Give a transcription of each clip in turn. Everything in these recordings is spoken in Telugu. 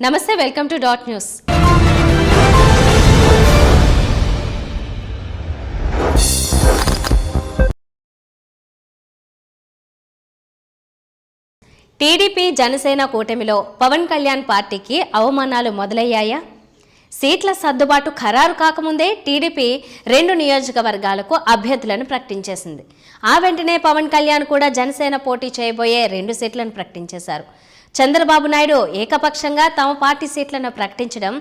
నమస్తే welcome to dot news. TDP Janasena కూటమిలో పవన్ కళ్యాణ్ పార్టీకి అవమానాలు మొదలయ్యాయా? సీట్ల సర్దుబాటు ఖరారు కాకముందే టీడీపీ రెండు నియోజకవర్గాలకు అభ్యర్థులను ప్రకటించేసింది. ఆ వెంటనే పవన్ కళ్యాణ్ కూడా జనసేన పోటీ చేయబోయే రెండు సీట్లను ప్రకటించేశారు. చంద్రబాబు నాయుడు ఏకపక్షంగా తమ పార్టీ సీట్లను ప్రకటించడం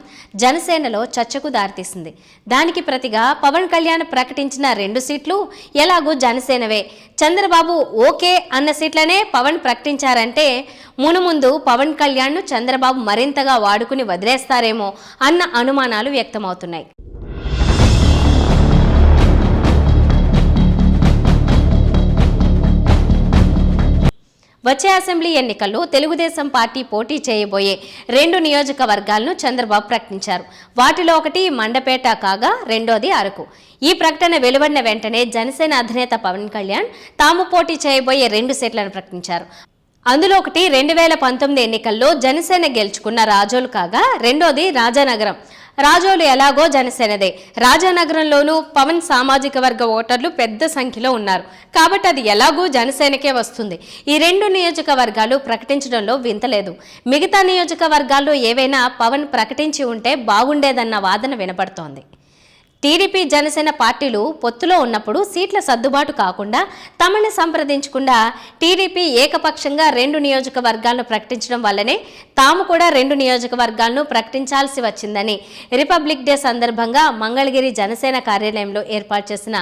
జనసేనలో చర్చకు దారితీసింది. దానికి ప్రతిగా పవన్ కళ్యాణ్ ప్రకటించిన రెండు సీట్లు ఎలాగూ జనసేనవే. చంద్రబాబు ఓకే అన్న సీట్లనే పవన్ ప్రకటించారంటే మునుముందు పవన్ కళ్యాణ్ను చంద్రబాబు మరింతగా వాడుకుని వదిలేస్తారేమో అన్న అనుమానాలు వ్యక్తమవుతున్నాయి. వచ్చే అసెంబ్లీ ఎన్నికల్లో తెలుగుదేశం పార్టీ పోటీ చేయబోయే రెండు నియోజకవర్గాలను చంద్రబాబు ప్రకటించారు. వాటిలో ఒకటి మండపేట కాగా రెండోది అరకు. ఈ ప్రకటన వెలువడిన వెంటనే జనసేన అధినేత పవన్ కళ్యాణ్ తాము పోటీ చేయబోయే రెండు సీట్లను ప్రకటించారు. అందులో ఒకటి రెండు వేల పంతొమ్మిది ఎన్నికల్లో జనసేన గెలుచుకున్న రాజోలు కాగా రెండోది రాజానగరం. రాజోలు ఎలాగో జనసేనదే. రాజానగరంలోనూ పవన్ సామాజిక వర్గ ఓటర్లు పెద్ద సంఖ్యలో ఉన్నారు. కాబట్టి అది ఎలాగూ జనసేనకే వస్తుంది. ఈ రెండు నియోజకవర్గాలు ప్రకటించడంలో వింతలేదు మిగతా నియోజకవర్గాల్లో ఏవైనా పవన్ ప్రకటించి ఉంటే బాగుండేదన్న వాదన వినపడుతోంది. టీడీపీ జనసేన పార్టీలు పొత్తులో ఉన్నప్పుడు సీట్ల సర్దుబాటు కాకుండా తమని సంప్రదించకుండా టీడీపీ ఏకపక్షంగా రెండు నియోజకవర్గాలను ప్రకటించడం వల్లనే తాము కూడా రెండు నియోజకవర్గాలను ప్రకటించాల్సి వచ్చిందని రిపబ్లిక్ డే సందర్భంగా మంగళగిరి జనసేన కార్యాలయంలో ఏర్పాటు చేసిన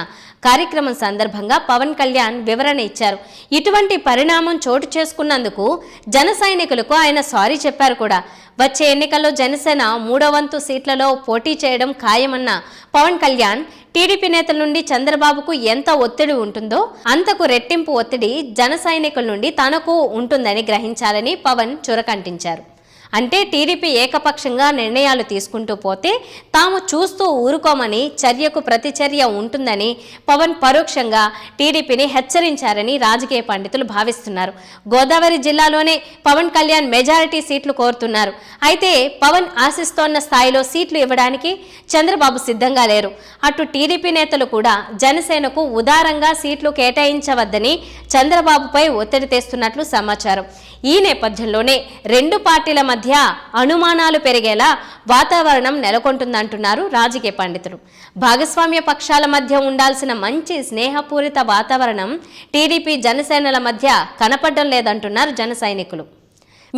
కార్యక్రమం సందర్భంగా పవన్ కళ్యాణ్ వివరణ ఇచ్చారు. ఇటువంటి పరిణామం చోటు చేసుకున్నందుకు జన సైనికులకు ఆయన సారీ చెప్పారు కూడా. వచ్చే ఎన్నికల్లో జనసేన మూడో వంతు సీట్లలో పోటీ చేయడం ఖాయమన్న పవన్ పవన్ కళ్యాణ్ టీడీపీ నేతల నుండి చంద్రబాబుకు ఎంత ఒత్తిడి ఉంటుందో అంతకు రెట్టింపు ఒత్తిడి జన సైనికుల నుండి తనకు ఉంటుందని గ్రహించాలని పవన్ చురకంటించారు. అంటే టీడీపీ ఏకపక్షంగా నిర్ణయాలు తీసుకుంటూ పోతే తాము చూస్తూ ఊరుకోమని చర్యకు ప్రతిచర్య ఉంటుందని పవన్ పరోక్షంగా టీడీపీని హెచ్చరించారని రాజకీయ పండితులు భావిస్తున్నారు. గోదావరి జిల్లాలోనే పవన్ కళ్యాణ్ మెజారిటీ సీట్లు కోరుతున్నారు. అయితే పవన్ ఆశిస్తోన్న స్థాయిలో సీట్లు ఇవ్వడానికి చంద్రబాబు సిద్ధంగా లేరు. అటు టీడీపీ నేతలు కూడా జనసేనకు ఉదారంగా సీట్లు కేటాయించవద్దని చంద్రబాబుపై ఒత్తిడి తెస్తున్నట్లు సమాచారం. ఈ నేపథ్యంలోనే రెండు పార్టీల మధ్య మధ్య అనుమానాలు పెరిగేలా వాతావరణం నెలకొంటుందంటున్నారు రాజకీయ పండితులు. భాగస్వామ్య పక్షాల మధ్య ఉండాల్సిన మంచి స్నేహపూరిత వాతావరణం టీడీపీ జనసేనల మధ్య కనపడడం లేదంటున్నారు జన సైనికులు.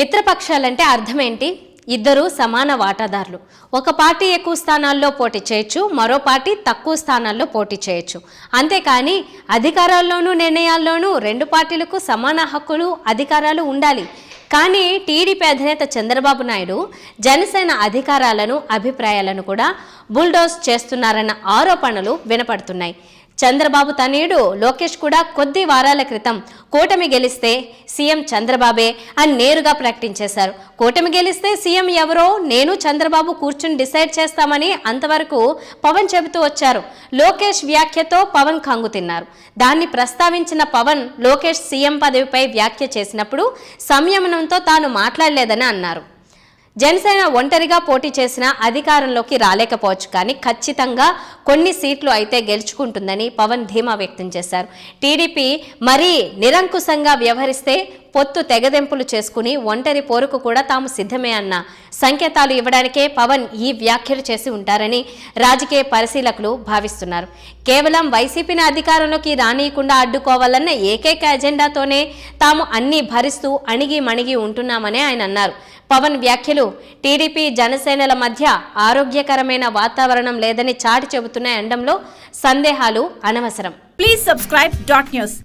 మిత్రపక్షాలంటే అర్థమేంటి? ఇద్దరు సమాన వాటాదారులు. ఒక పార్టీ ఎక్కువ స్థానాల్లో పోటీ చేయొచ్చు మరో పార్టీ తక్కువ స్థానాల్లో పోటీ చేయొచ్చు. అంతేకాని అధికారాల్లోనూ నిర్ణయాల్లోనూ రెండు పార్టీలకు సమాన హక్కులు అధికారాలు ఉండాలి. కానీ టీడీపీ అధినేత చంద్రబాబు నాయుడు జనసేన అధికారాలను అభిప్రాయాలను కూడా బుల్డోస్ చేస్తున్నారన్న ఆరోపణలు వినపడుతున్నాయి. చంద్రబాబు తనయుడు లోకేష్ కూడా కొద్ది వారాల క్రితం కూటమి గెలిస్తే సీఎం చంద్రబాబే అని నేరుగా ప్రకటించేశారు. కూటమి గెలిస్తే సీఎం ఎవరో నేను చంద్రబాబు కూర్చుని డిసైడ్ చేస్తామని అంతవరకు పవన్ చెబుతూ వచ్చారు. లోకేష్ వ్యాఖ్యతో పవన్ కంగుతిన్నారు దాన్ని ప్రస్తావించిన పవన్ లోకేష్ సీఎం పదవిపై వ్యాఖ్య చేసినప్పుడు సంయమనంతో తాను మాట్లాడలేదని అన్నారు. జనసేన ఒంటరిగా పోటీ చేసినా అధికారంలోకి రాలేకపోవచ్చు కానీ ఖచ్చితంగా కొన్ని సీట్లు అయితే గెలుచుకుంటుందని పవన్ ధీమా వ్యక్తం చేశారు. టీడీపీ మరీ నిరంకుశంగా వ్యవహరిస్తే పొత్తు తెగదెంపులు చేసుకుని ఒంటరి పోరుకు కూడా తాము సిద్ధమే అన్న సంకేతాలు ఇవ్వడానికే పవన్ ఈ వ్యాఖ్యలు చేసి ఉంటారని రాజకీయ పరిశీలకులు భావిస్తున్నారు. కేవలం వైసీపీని అధికారంలోకి రానియకుండా అడ్డుకోవాలన్న ఏకైక ఎజెండాతోనే తాము అన్ని భరిస్తూ అణిగి మణిగి ఉంటున్నామని ఆయన అన్నారు. పవన్ వ్యాఖ్యలు టీడీపీ జనసేనల మధ్య ఆరోగ్యకరమైన వాతావరణం లేదని చాటి చెబుతున్న ఎండంలో సందేహాలు అనవసరం. Please subscribe dot news